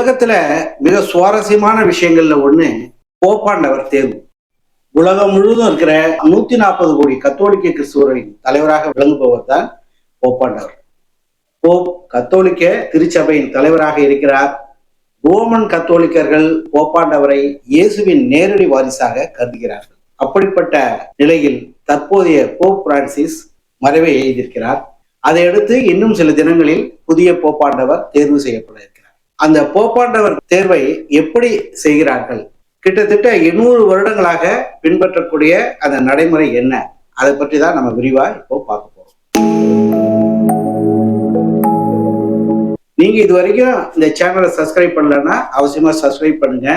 உலகத்துல மிக சுவாரஸ்யமான விஷயங்கள்ல ஒண்ணு போப்பாண்டவர் தேர்வு. உலகம் முழுவதும் இருக்கிற நூத்தி நாற்பது கோடி கத்தோலிக்க கிறிஸ்துவர்களின் தலைவராக விளங்குபவர் தான் போப்பாண்டவர் போப் கத்தோலிக்க திருச்சபையின் தலைவராக இருக்கிறார். ரோமன் கத்தோலிக்கர்கள் போப்பாண்டவரை இயேசுவின் நேரடி வாரிசாக கருதுகிறார்கள். அப்படிப்பட்ட நிலையில் தற்போதைய போப் பிரான்சிஸ் மறைவை எழுதியிருக்கிறார் அதையடுத்து இன்னும் சில தினங்களில் புதிய போப்பாண்டவர் தேர்வு செய்யப்பட இருக்கிறார். அந்த போப்பாண்டவர் தேர்வை எப்படி செய்கிறார்கள்? கிட்டத்தட்ட எண்ணூறு வருடங்களாக பின்பற்றக்கூடிய அந்த நடைமுறை என்ன? அதை பற்றி தான் நம்ம விரிவா இப்போ பார்க்க போறோம். நீங்க இது வரைக்கும் இந்த சேனலை சப்ஸ்கிரைப் பண்ணலன்னா அவசியமா சப்ஸ்கிரைப் பண்ணுங்க.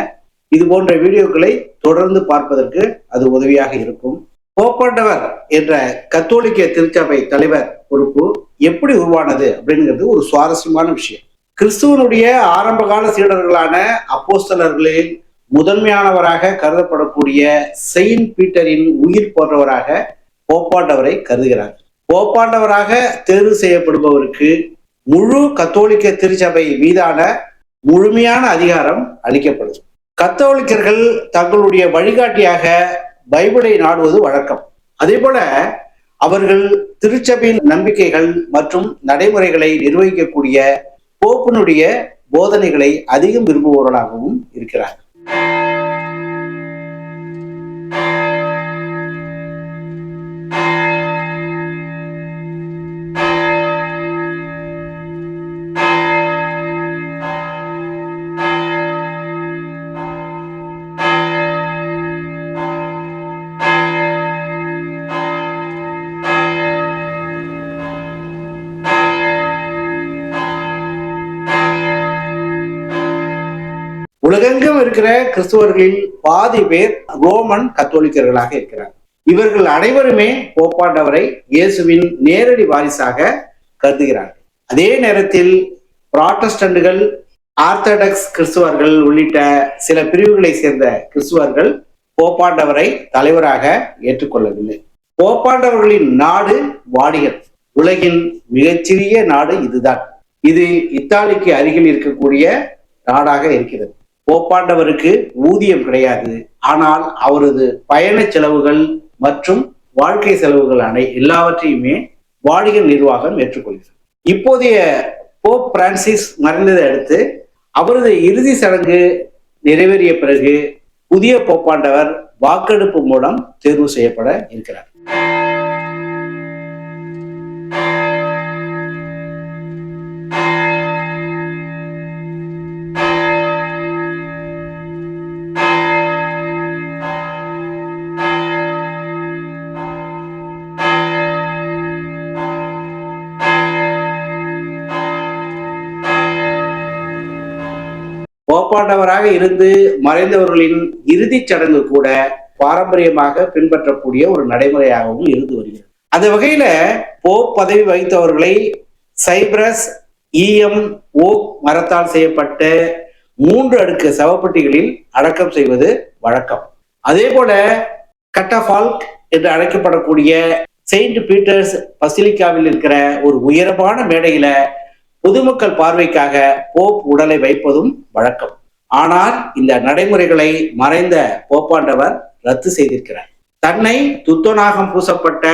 இது போன்ற வீடியோக்களை தொடர்ந்து பார்ப்பதற்கு அது உதவியாக இருக்கும். போப்பாண்டவர் என்ற கத்தோலிக்க திருச்சபை தலைவர் பொறுப்பு எப்படி உருவானது அப்படிங்கிறது ஒரு சுவாரஸ்யமான விஷயம். கிறிஸ்துவனுடைய ஆரம்பகால சீடர்களான அப்போஸ்தலர்களில் முதன்மையானவராக கருதப்படக்கூடிய செயின்ட் பீட்டரின் உயிர் போன்றவராக போப்பாண்டவரை கருதுகிறார். போப்பாண்டவராக தேர்வு செய்யப்படுபவருக்கு முழு கத்தோலிக்க திருச்சபை மீதான முழுமையான அதிகாரம் அளிக்கப்படுது கத்தோலிக்கர்கள் தங்களுடைய வழிகாட்டியாக பைபிளை நாடுவது வழக்கம். அதே போல அவர்கள் திருச்சபையின் நம்பிக்கைகள் மற்றும் நடைமுறைகளை நிர்வகிக்கக்கூடிய போப்பினுடைய போதனைகளை அதிகம் விரும்புபவர்களாகவும் இருக்கிறார் உலகெங்கும் இருக்கிற கிறிஸ்துவர்களில் பாதி பேர் ரோமன் கத்தோலிக்கர்களாக இருக்கிறார். இவர்கள் அனைவருமே போப்பாண்டவரை இயேசுவின் நேரடி வாரிசாக கருதுகிறார்கள். அதே நேரத்தில் புராட்டஸ்டண்டுகள் ஆர்த்தடாக்ஸ் கிறிஸ்துவர்கள் உள்ளிட்ட சில பிரிவுகளை சேர்ந்த கிறிஸ்துவர்கள் போப்பாண்டவரை தலைவராக ஏற்றுக்கொள்ளவில்லை. போப்பாண்டவர்களின் நாடு வாடிகள். உலகின் மிகச்சிறிய நாடு இதுதான். இது இத்தாலிக்கு அருகில் இருக்கக்கூடிய நாடாக இருக்கிறது. போப்பாண்டவருக்கு ஊதியம் கிடையாது. ஆனால் அவரது பயண செலவுகள் மற்றும் வாழ்க்கை செலவுகள் அனை எல்லாவற்றையுமே வாடிகள் நிர்வாகம் ஏற்றுக்கொள்கிறது. இப்போதைய போப் பிரான்சிஸ் மறைந்ததை அடுத்து அவரது இறுதி சடங்கு நிறைவேறிய பிறகு புதிய போப்பாண்டவர் வாக்கெடுப்பு மூலம் தேர்வு செய்யப்பட இருக்கிறார். காப்பாண்டவராக இருந்து மறைந்தவர்களின் இறுதிச் சடங்கு கூட பாரம்பரியமாக பின்பற்றக்கூடிய ஒரு நடைமுறையாகவும் இருந்து வருகிறது. அந்த வகையில போப் பதவி வகித்தவர்களை சைப்ரஸ் ஈயம் ஓக் மரத்தால் செய்யப்பட்ட மூன்று அடுக்கு சவப்பெட்டிகளில் அடக்கம் செய்வது வழக்கம். அதே போல கட்டஃபால்க் என்று அழைக்கப்படக்கூடிய செயின்ட் பீட்டர்ஸ் பசிலிக்காவில் இருக்கிற ஒரு உயரமான மேடையில பொதுமக்கள் பார்வைக்காக போப் உடலை வைப்பதும் வழக்கம். ஆனால் இந்த நடைமுறைகளை மறைந்த போப்பாண்டவர் ரத்து செய்திருக்கிறார். தன்னை துத்தநாகம் பூசப்பட்ட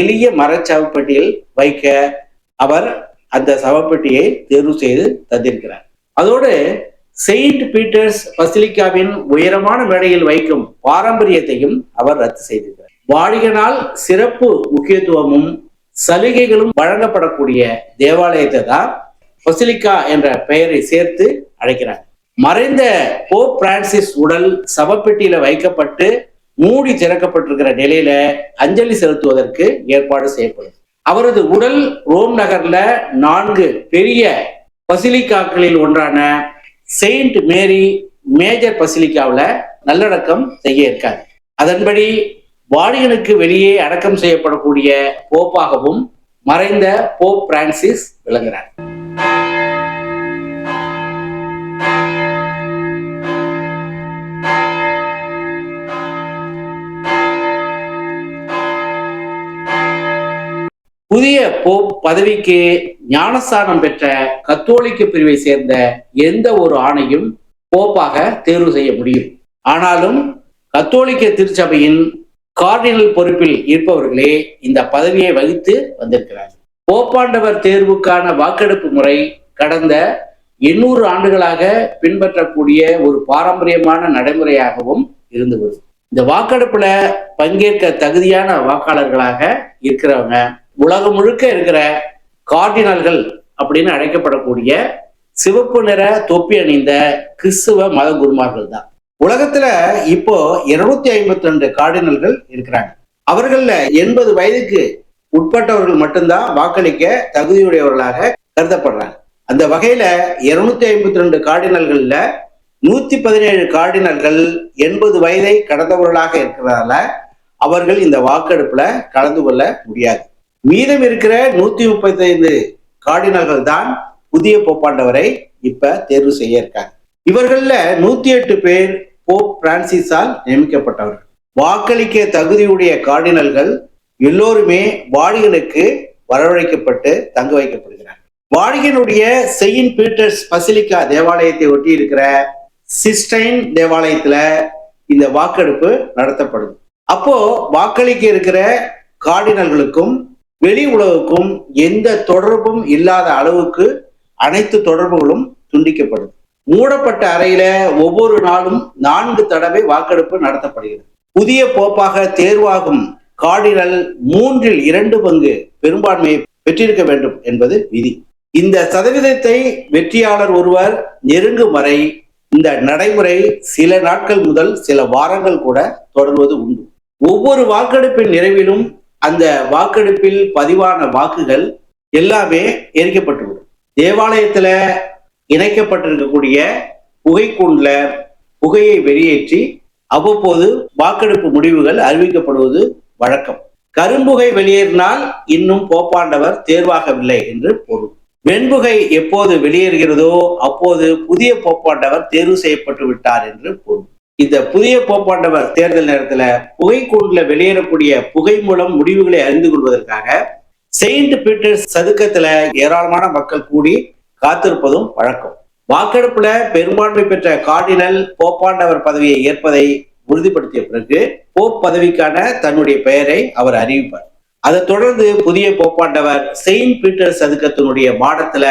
எளிய மரச்சவப்பெட்டியில் வைக்க அவர் அந்த சவப்பெட்டியை தேர்வு செய்து தந்திருக்கிறார். அதோடு செயின்ட் பீட்டர்ஸ் பசிலிக்காவின் உயரமான மேடையில் வைக்கும் பாரம்பரியத்தையும் அவர் ரத்து செய்திருக்கிறார். வாடிகனால் சிறப்பு முக்கியத்துவமும் சலுகைகளும் வழங்கப்படக்கூடிய தேவாலயத்தை தான் பசிலிக்கா என்ற பெயரை சேர்த்து அழைக்கிறார் மறைந்த போப் பிரான்சிஸ் உடல் சவப்பெட்டியில வைக்கப்பட்டு மூடி திறக்கப்பட்டிருக்கிற நிலையில அஞ்சலி செலுத்துவதற்கு ஏற்பாடு செய்யப்படும். அவரது உடல் ரோம் நகர்ல நான்கு பெரிய பசிலிக்காக்களில் ஒன்றான செயின்ட் மேரி மேஜர் பசிலிக்காவில் நல்லடக்கம் செய்ய இருக்காது அதன்படி வாடிகனுக்கு வெளியே அடக்கம் செய்யப்படக்கூடிய போப்பாகவும் மறைந்த போப் பிரான்சிஸ் விளங்குகிறார். புதிய போப் பதவிக்கு ஞானஸ்தானம் பெற்ற கத்தோலிக்க பிரிவை சேர்ந்த எந்த ஒரு ஆணையும் போப்பாக தேர்வு செய்ய முடியும். ஆனாலும் கத்தோலிக்க திருச்சபையின் கார்டினல் பொறுப்பில் இருப்பவர்களே இந்த பதவியை வகித்து வந்திருக்கிறார். போப்பாண்டவர் தேர்வுக்கான வாக்கெடுப்பு முறை கடந்த எண்ணூறு ஆண்டுகளாக பின்பற்றக்கூடிய ஒரு பாரம்பரியமான நடைமுறையாகவும் இருந்து வருது இந்த வாக்கெடுப்புல பங்கேற்க தகுதியான வாக்காளர்களாக இருக்கிறவங்க உலகம் முழுக்க இருக்கிற கார்டினல்கள் அப்படின்னு அழைக்கப்படக்கூடிய சிவப்பு நிற தொப்பி அணிந்த கிறிஸ்துவ மத குருமார்கள் தான் உலகத்துல இப்போ இருநூத்தி ஐம்பத்தி ரெண்டு கார்டினல்கள் இருக்கிறாங்க. அவர்கள்ல எண்பது வயதுக்கு உட்பட்டவர்கள் மட்டும்தான் வாக்களிக்க தகுதியுடையவர்களாக கருதப்படுறாங்க. அந்த வகையில இருநூத்தி ஐம்பத்தி ரெண்டு கார்டினல்கள்ல நூத்தி பதினேழு கார்டினல்கள் எண்பது வயதை கடந்தவர்களாக இருக்கிறதால அவர்கள் இந்த வாக்கெடுப்புல கலந்து கொள்ள முடியாது. மீதம் இருக்கிற நூத்தி முப்பத்தி ஐந்து கார்டினல்கள் தான் புதிய போப்பாண்டவரை இப்ப தேர்வு செய்ய இருக்காங்க. இவர்கள்ல நூத்தி எட்டு பேர் போப் பிரான்சிஸால் நியமிக்கப்பட்டவர்கள். வாக்களிக்க தகுதியுடைய கார்டினல்கள் எல்லோருமே வாடிகனுக்கு வரவழைக்கப்பட்டு தங்க வைக்கப்படுகிறார் வாடிகனுடைய செயின்ட் பீட்டர்ஸ் பசிலிக்கா தேவாலயத்தை ஒட்டி இருக்கிற சிஸ்டைன் தேவாலயத்துல இந்த வாக்கெடுப்பு நடத்தப்படும் அப்போ வாக்களிக்க இருக்கிற கார்டினல்களுக்கும் வெளி உலகுக்கும் எந்த தொடர்பும் இல்லாத அளவுக்கு அனைத்து தொடர்புகளும் துண்டிக்கப்படுது. மூடப்பட்ட அறையில ஒவ்வொரு நாளும் நான்கு தடவை வாக்கெடுப்பு நடத்தப்படுகிறது. புதிய போப்பாக தேர்வாகும் கார்டினல் மூன்றில் இரண்டு பங்கு பெரும்பான்மையை பெற்றிருக்க வேண்டும் என்பது விதி. இந்த சதவீதத்தை வெற்றியாளர் ஒருவர் நெருங்கும் வரை இந்த நடைமுறை சில நாட்கள் முதல் சில வாரங்கள் கூட தொடர்வது உண்டு. ஒவ்வொரு வாக்கெடுப்பின் நிறைவிலும் அந்த வாக்கெடுப்பில் பதிவான வாக்குகள் எல்லாமே எரிக்கப்பட்டுவிடும். தேவாலயத்துல இணைக்கப்பட்டிருக்கக்கூடிய புகைக்கூண்டில் புகையை வெளியேற்றி அவ்வப்போது வாக்கெடுப்பு முடிவுகள் அறிவிக்கப்படுவது வழக்கம். கரும்புகை வெளியேறினால் இன்னும் போப்பாண்டவர் தேர்வாகவில்லை என்று பொருள். வெண்புகை எப்போது வெளியேறுகிறதோ அப்போது புதிய போப்பாண்டவர் தேர்வு செய்யப்பட்டு விட்டார் என்று பொருள். இந்த புதிய போப்பாண்டவர் தேர்தல் நேரத்துல புகைக்கூண்டுல வெளியேறக்கூடிய புகை மூலம் முடிவுகளை அறிந்து கொள்வதற்காக செயின்ட் பீட்டர்ஸ் சதுக்கத்துல ஏராளமான மக்கள் கூடி காத்திருப்பதும் வழக்கம். வாக்கெடுப்புல பெரும்பான்மை பெற்ற கார்டினல் போப்பாண்டவர் பதவியை ஏற்பதை உறுதிப்படுத்திய பிறகு போப் பதவிக்கான தன்னுடைய பெயரை அவர் அறிவிப்பார். அதைத் தொடர்ந்து புதிய போப்பாண்டவர் செயின்ட் பீட்டர் சதுக்கத்தினுடைய மாடத்துல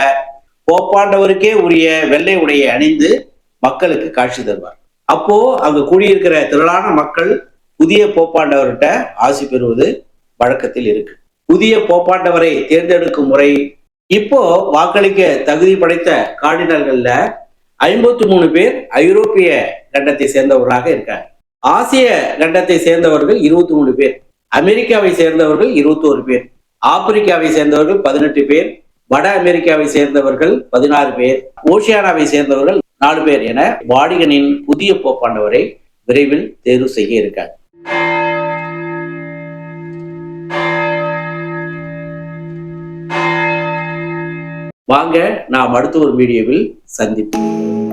போப்பாண்டவருக்கே உரிய வெள்ளை உடையை அணிந்து மக்களுக்கு காட்சி தருவார். அப்போ அங்கு கூடியிருக்கிற திரளான மக்கள் புதிய போப்பாண்டவர்கிட்ட ஆசி பெறுவது வழக்கத்தில் இருக்கு. புதிய போப்பாண்டவரை தேர்ந்தெடுக்கும் முறை இப்போ வாக்களிக்க தகுதி படைத்த கார்டினல்கள்ல ஐம்பத்தி மூணு பேர் ஐரோப்பிய கண்டத்தை சேர்ந்தவர்களாக இருக்காங்க. ஆசிய கண்டத்தை சேர்ந்தவர்கள் இருபத்தி மூணு பேர் அமெரிக்காவை சேர்ந்தவர்கள் இருபத்தி ஒரு பேர் ஆப்பிரிக்காவை சேர்ந்தவர்கள் பதினெட்டு பேர் வட அமெரிக்காவை சேர்ந்தவர்கள் பதினாறு பேர் ஓசியானாவை சேர்ந்தவர்கள் நாலு பேர் என வாடிகனின் புதிய போப்பாண்டவரை விரைவில் தேர்வு செய்ய இருக்கார். வாங்க நாம் அடுத்த ஒரு வீடியோவில் சந்திப்போம்.